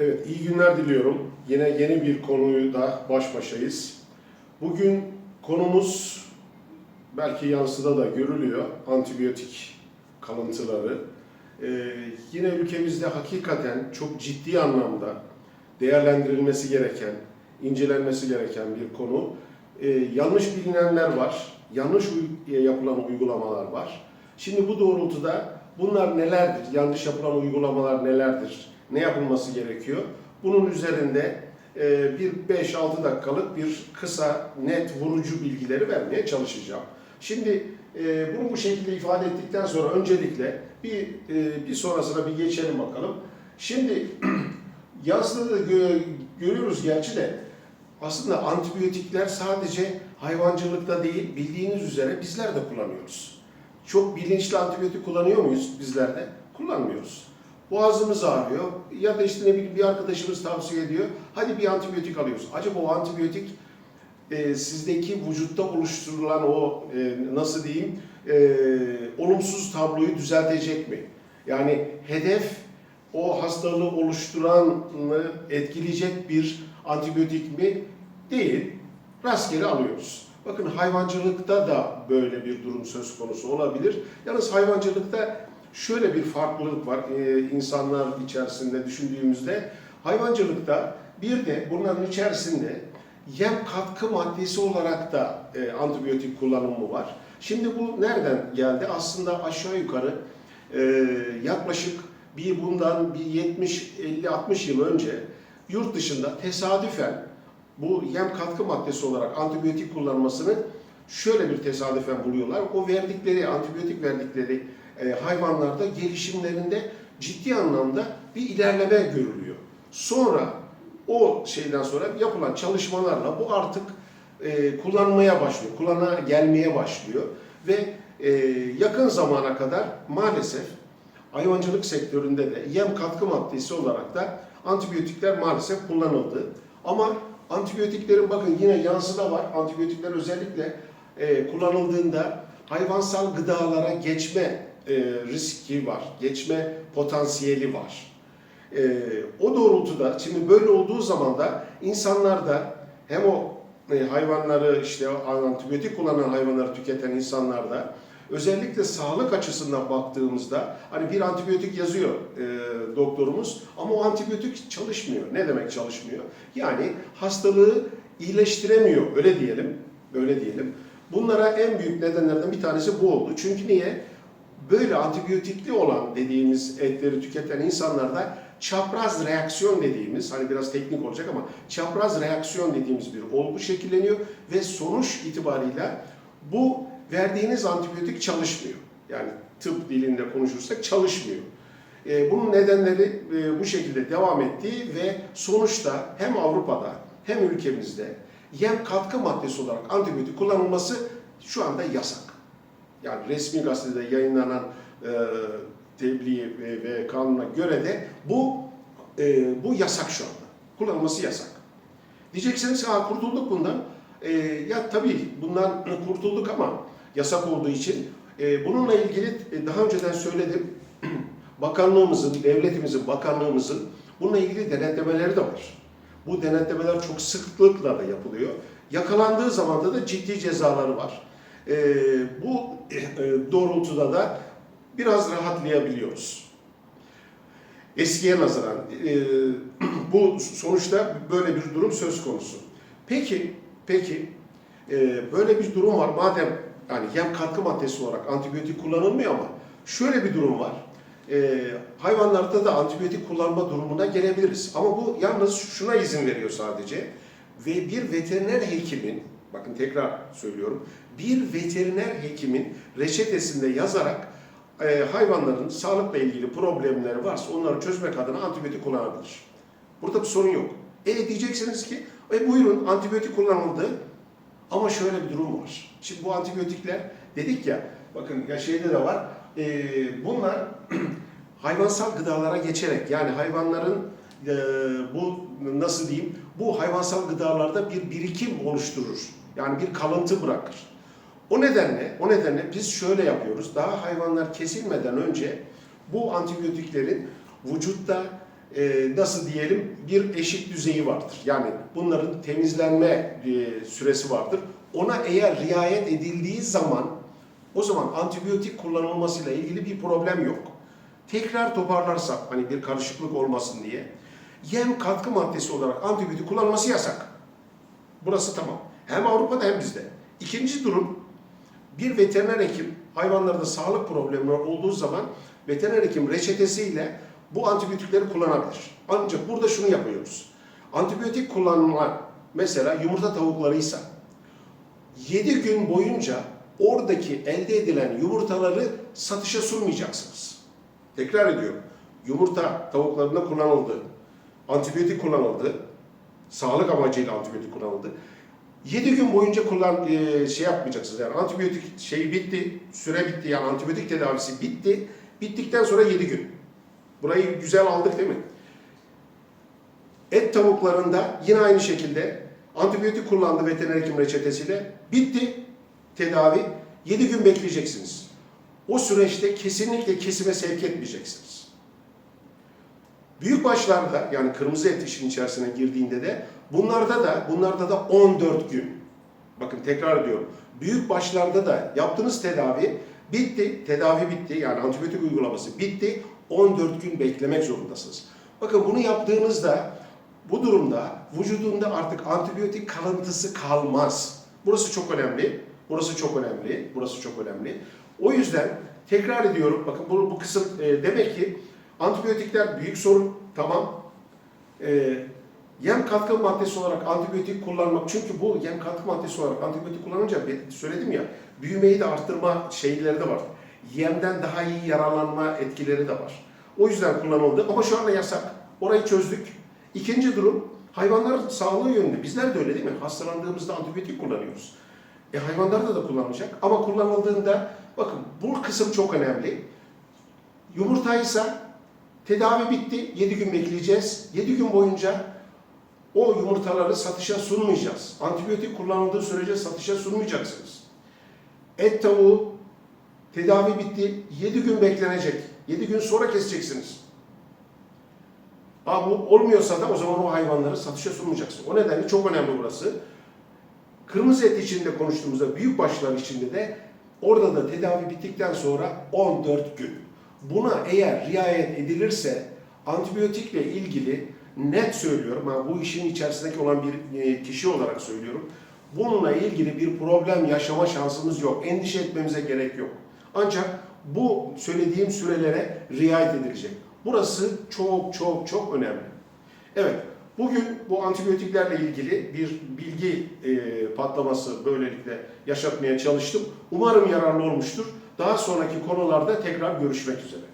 Evet, iyi günler diliyorum. Yine yeni bir konuyu da baş başayız. Bugün konumuz belki yansıda da görülüyor, antibiyotik kalıntıları. Ee, yine ülkemizde hakikaten çok ciddi anlamda değerlendirilmesi gereken, incelenmesi gereken bir konu. Ee, yanlış bilinenler var, yanlış uy- yapılan uygulamalar var. Şimdi bu doğrultuda bunlar nelerdir, yanlış yapılan uygulamalar nelerdir, ne yapılması gerekiyor? Bunun üzerinde e, bir 5-6 dakikalık bir kısa, net, vurucu bilgileri vermeye çalışacağım. Şimdi e, bunu bu şekilde ifade ettikten sonra öncelikle bir e, bir sonrasına bir geçelim bakalım. Şimdi yansıda da gö- görüyoruz gerçi de aslında antibiyotikler sadece hayvancılıkta değil bildiğiniz üzere bizler de kullanıyoruz. Çok bilinçli antibiyotik kullanıyor muyuz bizler de? Kullanmıyoruz. Boğazımız ağrıyor ya da işte ne bileyim bir arkadaşımız tavsiye ediyor. Hadi bir antibiyotik alıyoruz. Acaba o antibiyotik e, sizdeki vücutta oluşturulan o e, nasıl diyeyim e, olumsuz tabloyu düzeltecek mi? Yani hedef o hastalığı oluşturanı etkileyecek bir antibiyotik mi? Değil. Rastgele alıyoruz. Bakın hayvancılıkta da böyle bir durum söz konusu olabilir. Yalnız hayvancılıkta şöyle bir farklılık var e, insanlar içerisinde düşündüğümüzde. Hayvancılıkta bir de bunların içerisinde yem katkı maddesi olarak da e, antibiyotik kullanımı var. Şimdi bu nereden geldi? Aslında aşağı yukarı e, yaklaşık bir bundan bir 70 50 60 yıl önce yurt dışında tesadüfen bu yem katkı maddesi olarak antibiyotik kullanmasını şöyle bir tesadüfen buluyorlar. O verdikleri antibiyotik verdikleri e, hayvanlarda gelişimlerinde ciddi anlamda bir ilerleme görülüyor. Sonra o şeyden sonra yapılan çalışmalarla bu artık e, kullanmaya başlıyor, kullana gelmeye başlıyor ve e, yakın zamana kadar maalesef hayvancılık sektöründe de yem katkı maddesi olarak da antibiyotikler maalesef kullanıldı. Ama antibiyotiklerin bakın yine yansıda var. Antibiyotikler özellikle e, kullanıldığında hayvansal gıdalara geçme e, riski var, geçme potansiyeli var. E, o doğrultuda şimdi böyle olduğu zaman da insanlar da hem o e, hayvanları işte antibiyotik kullanan hayvanları tüketen insanlar da özellikle sağlık açısından baktığımızda hani bir antibiyotik yazıyor e, doktorumuz ama o antibiyotik çalışmıyor. Ne demek çalışmıyor? Yani hastalığı iyileştiremiyor öyle diyelim. Öyle diyelim. Bunlara en büyük nedenlerden bir tanesi bu oldu. Çünkü niye? Böyle antibiyotikli olan dediğimiz etleri tüketen insanlarda çapraz reaksiyon dediğimiz, hani biraz teknik olacak ama çapraz reaksiyon dediğimiz bir olgu şekilleniyor ve sonuç itibarıyla bu verdiğiniz antibiyotik çalışmıyor. Yani tıp dilinde konuşursak çalışmıyor. E, bunun nedenleri e, bu şekilde devam ettiği ve sonuçta hem Avrupa'da hem ülkemizde yem katkı maddesi olarak antibiyotik kullanılması şu anda yasak. Yani resmi gazetede yayınlanan e, tebliğ ve, ve kanuna göre de bu e, bu yasak şu anda. Kullanılması yasak. Diyeceksiniz ha kurtulduk bundan. E, ya tabii bundan kurtulduk ama yasak olduğu için e, bununla ilgili e, daha önceden söyledim. Bakanlığımızın, devletimizin, bakanlığımızın bununla ilgili denetlemeleri de var. Bu denetlemeler çok sıklıkla da yapılıyor. Yakalandığı zaman da, da ciddi cezaları var. E, bu e, doğrultuda da biraz rahatlayabiliyoruz. Eskiye nazaran e, bu sonuçta böyle bir durum söz konusu. Peki, peki e, böyle bir durum var. Madem yani yem katkı maddesi olarak antibiyotik kullanılmıyor ama şöyle bir durum var. E, hayvanlarda da antibiyotik kullanma durumuna gelebiliriz. Ama bu yalnız şuna izin veriyor sadece. Ve bir veteriner hekimin, bakın tekrar söylüyorum, bir veteriner hekimin reçetesinde yazarak e, hayvanların sağlıkla ilgili problemleri varsa onları çözmek adına antibiyotik kullanabilir. Burada bir sorun yok. E diyeceksiniz ki, e buyurun antibiyotik kullanıldı ama şöyle bir durum var. Şimdi bu antibiyotikler dedik ya, bakın ya şeyde de var, e, bunlar hayvansal gıdalara geçerek yani hayvanların e, bu nasıl diyeyim, bu hayvansal gıdalarda bir birikim oluşturur. Yani bir kalıntı bırakır. O nedenle, o nedenle biz şöyle yapıyoruz. Daha hayvanlar kesilmeden önce bu antibiyotiklerin vücutta e, nasıl diyelim bir eşik düzeyi vardır. Yani bunların temizlenme e, süresi vardır. Ona eğer riayet edildiği zaman o zaman antibiyotik kullanılmasıyla ilgili bir problem yok. Tekrar toparlarsak hani bir karışıklık olmasın diye yem katkı maddesi olarak antibiyotik kullanılması yasak. Burası tamam. Hem Avrupa'da hem bizde. İkinci durum bir veteriner hekim hayvanlarda sağlık problemleri olduğu zaman veteriner hekim reçetesiyle bu antibiyotikleri kullanabilir. Ancak burada şunu yapıyoruz. Antibiyotik kullanılan mesela yumurta tavuklarıysa 7 gün boyunca oradaki elde edilen yumurtaları satışa sunmayacaksınız. Tekrar ediyorum. Yumurta tavuklarında kullanıldı. Antibiyotik kullanıldı. Sağlık amacıyla antibiyotik kullanıldı. 7 gün boyunca kullan e, şey yapmayacaksınız. Yani antibiyotik şey bitti, süre bitti yani antibiyotik tedavisi bitti. Bittikten sonra 7 gün. Burayı güzel aldık değil mi? Et tavuklarında yine aynı şekilde antibiyotik kullandı veteriner hekim reçetesiyle. Bitti tedavi. 7 gün bekleyeceksiniz. O süreçte kesinlikle kesime sevk etmeyeceksiniz. Büyük başlarda yani kırmızı et işin içerisine girdiğinde de bunlarda da bunlarda da 14 gün. Bakın tekrar ediyorum. Büyük başlarda da yaptığınız tedavi bitti. Tedavi bitti. Yani antibiyotik uygulaması bitti. 14 gün beklemek zorundasınız. Bakın bunu yaptığınızda bu durumda vücudunda artık antibiyotik kalıntısı kalmaz. Burası çok önemli. Burası çok önemli. Burası çok önemli. O yüzden tekrar ediyorum. Bakın bu, bu kısım e, demek ki antibiyotikler büyük sorun. Tamam. E, yem katkı maddesi olarak antibiyotik kullanmak. Çünkü bu yem katkı maddesi olarak antibiyotik kullanınca söyledim ya büyümeyi de arttırma şeyleri de var. Yemden daha iyi yararlanma etkileri de var. O yüzden kullanıldı ama şu anda yasak. Orayı çözdük. İkinci durum hayvanların sağlığı yönünde. Bizler de öyle değil mi? Hastalandığımızda antibiyotik kullanıyoruz. E hayvanlarda da kullanılacak ama kullanıldığında bakın bu kısım çok önemli. Yumurtaysa tedavi bitti. 7 gün bekleyeceğiz. 7 gün boyunca o yumurtaları satışa sunmayacağız. Antibiyotik kullanıldığı sürece satışa sunmayacaksınız. Et tavuğu tedavi bitti. 7 gün beklenecek. 7 gün sonra keseceksiniz. Ama bu olmuyorsa da o zaman o hayvanları satışa sunmayacaksın. O nedenle çok önemli burası. Kırmızı et içinde konuştuğumuzda büyük başlar içinde de orada da tedavi bittikten sonra 14 gün. Buna eğer riayet edilirse antibiyotikle ilgili net söylüyorum ama bu işin içerisindeki olan bir e, kişi olarak söylüyorum. Bununla ilgili bir problem yaşama şansımız yok. Endişe etmemize gerek yok. Ancak bu söylediğim sürelere riayet edilecek. Burası çok çok çok önemli. Evet, bugün bu antibiyotiklerle ilgili bir bilgi e, patlaması böylelikle yaşatmaya çalıştım. Umarım yararlı olmuştur. Daha sonraki konularda tekrar görüşmek üzere.